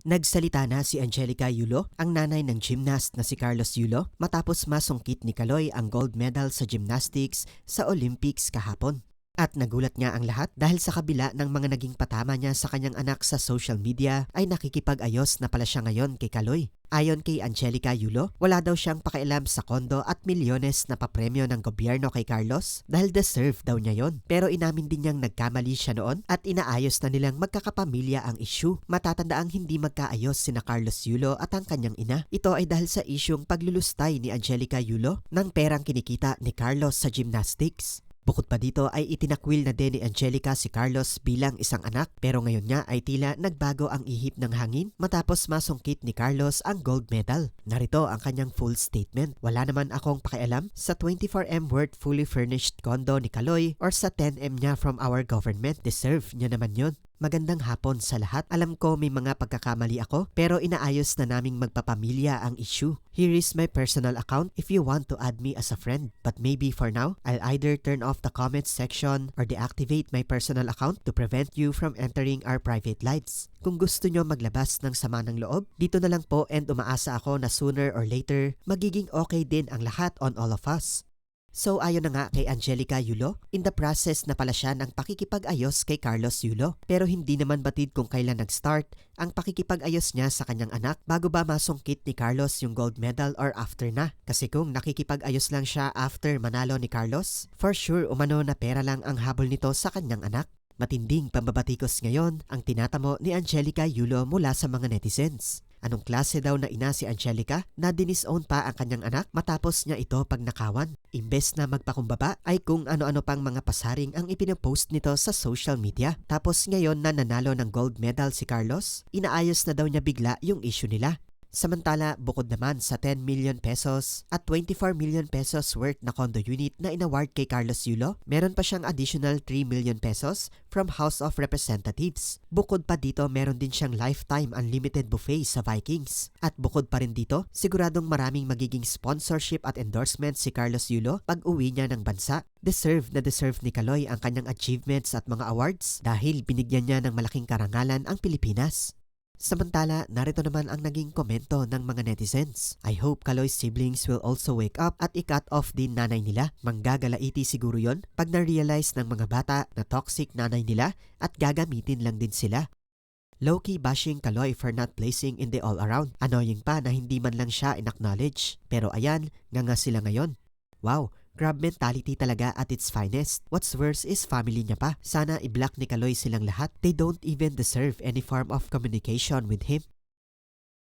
Nagsalita na si Angelica Yulo, ang nanay ng gymnast na si Carlos Yulo, matapos masungkit ni Kaloy ang gold medal sa gymnastics sa Olympics kahapon. At nagulat nga ang lahat dahil sa kabila ng mga naging patama niya sa kanyang anak sa social media ay nakikipag-ayos na pala siya ngayon kay Kaloy. Ayon kay Angelica Yulo, wala daw siyang pakialam sa kondo at milyones na papremyo ng gobyerno kay Carlos dahil deserve daw niya yon. Pero inamin din niyang nagkamali siya noon at inaayos na nilang magkakapamilya ang issue. Matatandaang hindi magkaayos sina Carlos Yulo at ang kanyang ina. Ito ay dahil sa isyung paglulustay ni Angelica Yulo ng perang kinikita ni Carlos sa gymnastics. Bukod pa dito ay itinakwil na din ni Angelica si Carlos bilang isang anak pero ngayon nga ay tila nagbago ang ihip ng hangin matapos masungkit ni Carlos ang gold medal. Narito ang kanyang full statement. Wala naman akong pakialam sa 24M worth fully furnished condo ni Kaloy or sa 10M niya from our government. Deserve niya naman yon. Magandang hapon sa lahat. Alam ko may mga pagkakamali ako pero inaayos na naming magpapamilya ang issue. Here is my personal account if you want to add me as a friend. But maybe for now, I'll either turn off the comments section or deactivate my personal account to prevent you from entering our private lives. Kung gusto nyo maglabas ng sama ng loob, dito na lang po and umaasa ako na sooner or later, magiging okay din ang lahat on all of us. So ayon na nga kay Angelica Yulo, in the process na pala siya ng pakikipag-ayos kay Carlos Yulo. Pero hindi naman batid kung kailan nag-start ang pakikipag-ayos niya sa kanyang anak bago ba masungkit ni Carlos yung gold medal or after na. Kasi kung nakikipag-ayos lang siya after manalo ni Carlos, for sure umano na pera lang ang habol nito sa kanyang anak. Matinding pambabatikos ngayon ang tinatamo ni Angelica Yulo mula sa mga netizens. Anong klase daw na ina si Angelica na dinisown pa ang kanyang anak matapos niya ito pag nakawan? Imbes na magpakumbaba ay kung ano-ano pang mga pasaring ang ipinopost nito sa social media. Tapos ngayon na nanalo ng gold medal si Carlos, inaayos na daw niya bigla yung issue nila. Samantala, bukod naman sa 10 million pesos at 24 million pesos worth na condo unit na inaward kay Carlos Yulo, meron pa siyang additional 3 million pesos from House of Representatives. Bukod pa dito, meron din siyang lifetime unlimited buffet sa Vikings. At bukod pa rin dito, siguradong maraming magiging sponsorship at endorsement si Carlos Yulo pag uwi niya ng bansa. Deserve na deserve ni Kaloy ang kanyang achievements at mga awards dahil binigyan niya ng malaking karangalan ang Pilipinas. Samantala, narito naman ang naging komento ng mga netizens. I hope Kaloy's siblings will also wake up at i-cut off din nanay nila. Manggagalaiti siguro yon pag na-realize ng mga bata na toxic nanay nila at gagamitin lang din sila. Low-key bashing Kaloy for not placing in the all-around. Annoying pa na hindi man lang siya in-acknowledge. Pero ayan, nga nga sila ngayon. Wow, Grab mentality talaga at its finest. What's worse is family niya pa. Sana i-block ni Kaloy silang lahat. They don't even deserve any form of communication with him.